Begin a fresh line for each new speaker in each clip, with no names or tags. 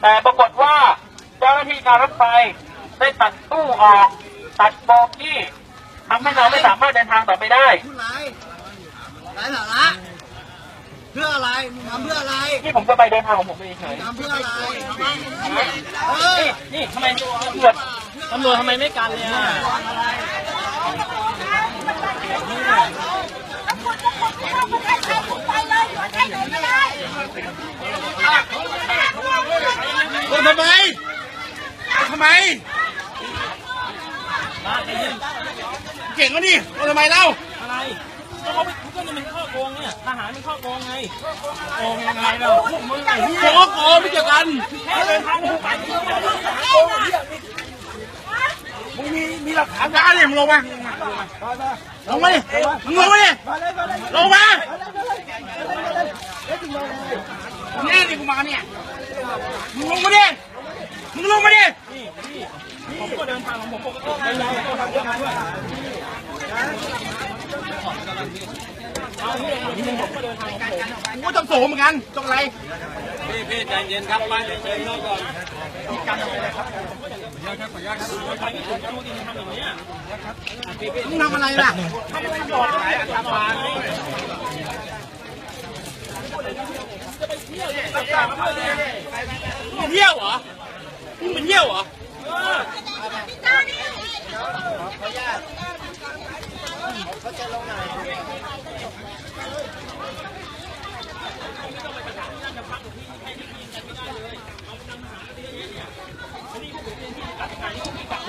แต่ปรากฏว่าเจ้าหน้าที่การรถไฟได้ตัดตู้ออก ตัดโบกี้ทำให้เราไม่สามารถเดินทางต่อไปได้
พูดไรไรสาระเพื่ออะไรมึงทำเพื่ออะไร
ที่ผมจะไปเดินทางของผมเฉย
ทำเพื่ออะไรเออ
ๆนี่ทำไมตำรวจตำรวจทำไมไม่กันเลยอะ
โอ้ ทำไมทำไมเก่งวะนี่โอ้ทำไมเล่า
อะไรก็เขาไปก็มันเป็นข้อโกงเนี่ยทหารเป็นข้อโกงไงโกงยังไงเราพวกมึงไอ้เหี้ย
โกโกไม่เกี่ยวกัน
แค่เดินทางไปที่
มึงมีมีหลักฐานการเนี่ยมึงลงมาลงมาดิมึงลงมาดิลงมาเนี่ยนี่กูมาเนี่ยมึงลงมาดิ มึงลงมาดิ
ผมก็เดินทางของผมปกติไม่ได้ต้องทำเรื่องนั้นด้วยเอาที่ผมก็เดินทางของผม
กูก็ต้องสูงเหมือนกันต้องอะไร
พี่พี่ใจเย็นครับไปเดี๋ยวเชิญเข้าก่อนไปไม่ถึงดูดิทำอย่างนี้
มึงทำอะไรล่ะ
ถ้าไม่ตำรวจไหนอัตราไง
มึงเที่ยวเหรอมึงเป็นเที่ยวเหรอ
ผ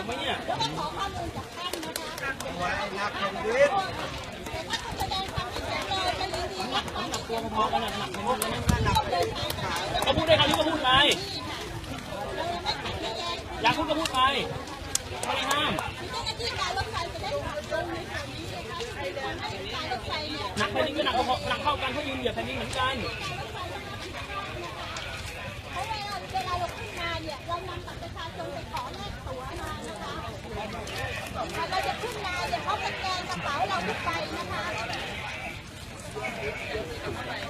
มไม่เนี่ย เขาพูดได้คำนี้ก็พูดไป อยากพูดก็พูดไปไม่ได้ห้ามหนักแผ่นดินก็หนักพอหนักเท่ากันเพราะยืนเหยียบแผ่นดินเหมือนกัน
เวลาเราขึ้นมาเนี่ยเรานำบัตรประชาชนไปขอแลกตั๋วมานะคะถ้าเราจะขึ้นมาเนี่ยเขาสแกนกระเป๋าเราทุกใบนะคะ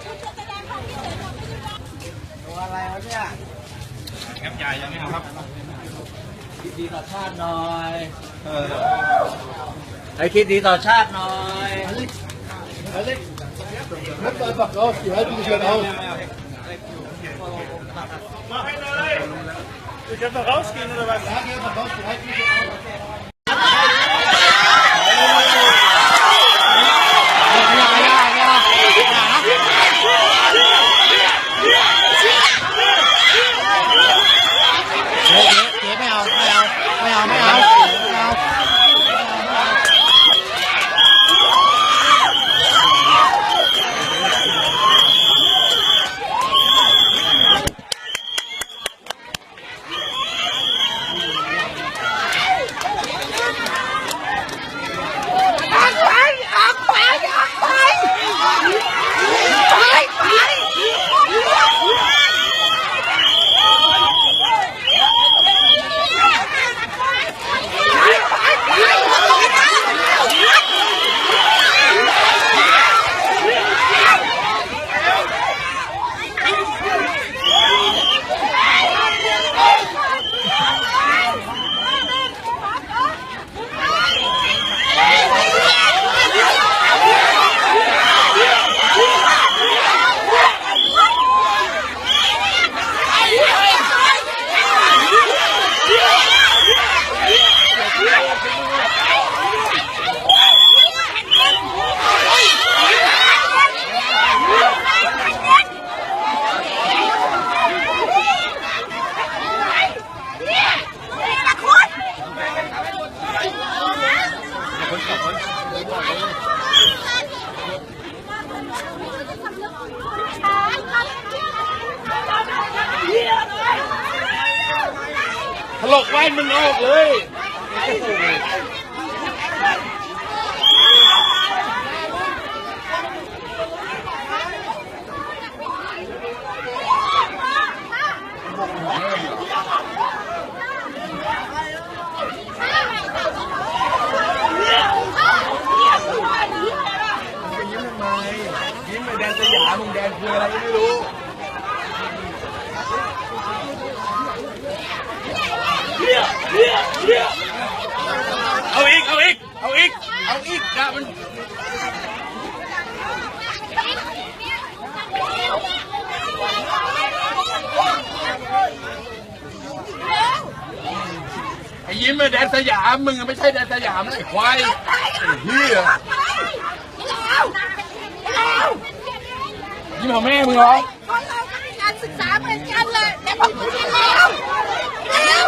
คุณจะแสดงความคิดเห็นเราไม่ได้ว่า
อะไรวะเนี่ย
แคปใหญ่ยังไม่เอาครับ
คิ ดดีต่อชาติหน่อยไอ้คิดดีต่อชาติหน่อย
มาให้เลย ich kann noch rausgehen oder was?
เจ๊เจ๊ไม่เอาไม่เอาไม่เอาไม่เอาไม่เอาถ ลกแว่นมึงออกเลยยิ้มไปแดนสยามมึงแดนคืออะไรไม่รู้ เอา
อีก เอา
อีก เอาอีก เอาอีกดา
มันไอ้ยิ้มไอแดนสยาม มึงไม่ใช่แดนสยามเลยควายเฮียยิ้มของแม่มึงเหรอ
การศึกษาเหมือนกันเลยแต่ผมไม่แล้วแล้ว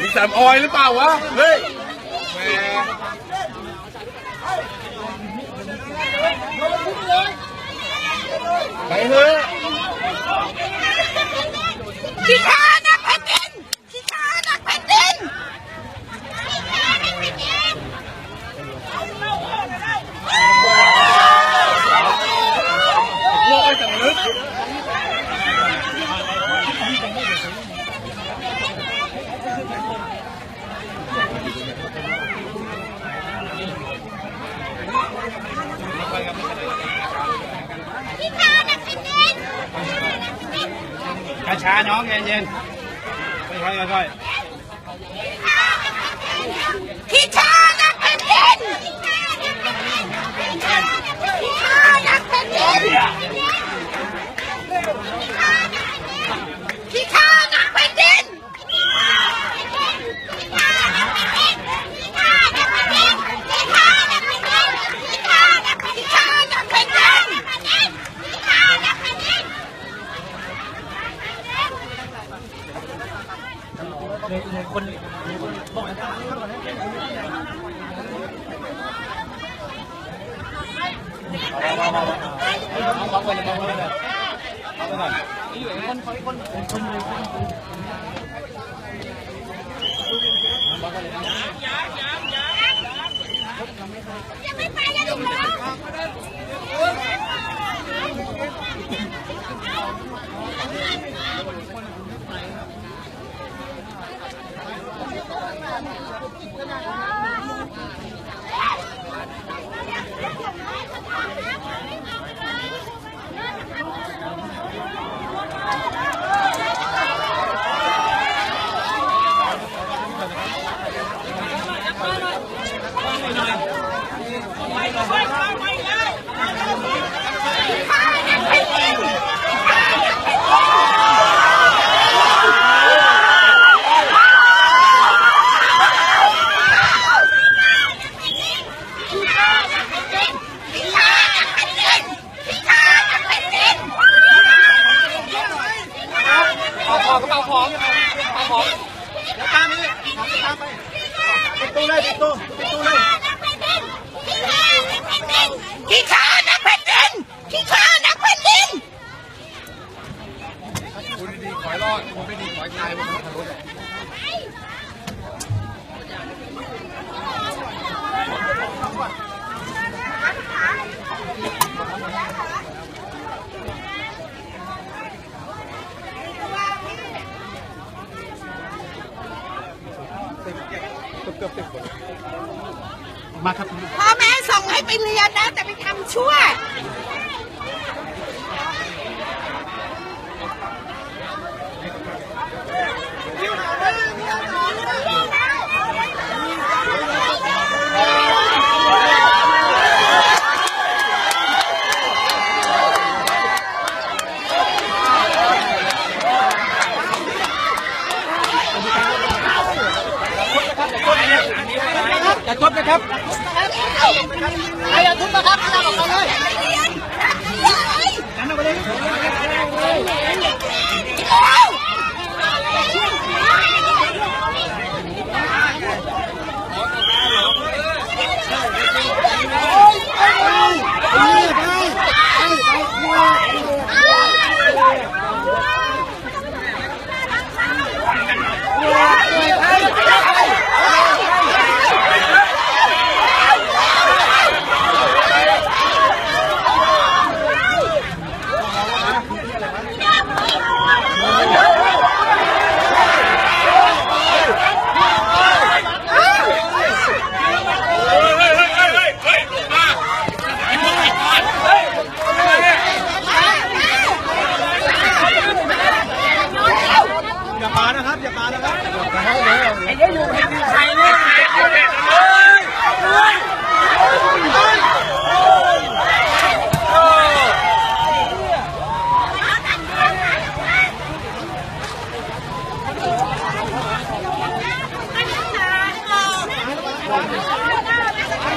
มีสามออยหรือเปล่าวะ เฮ้ยแหมไปเถอะ
ขี้ข้านักแผ่นดินขี้ข้านักแผ่นดิน
โลกไอ้สำนึก
ขี้ข้านักแผ่นดิน
ช้าๆน้องเย็นๆ ค่อยๆค่อย
ขี้ข้านักแผ่นดินขี้ข้านักแผ่นดินขี้ข้านักแผ่นดิน ยัง แล้แต่ไปทำชั่ว ใครจทุบนะครับข้าบกเรเลย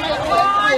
ไป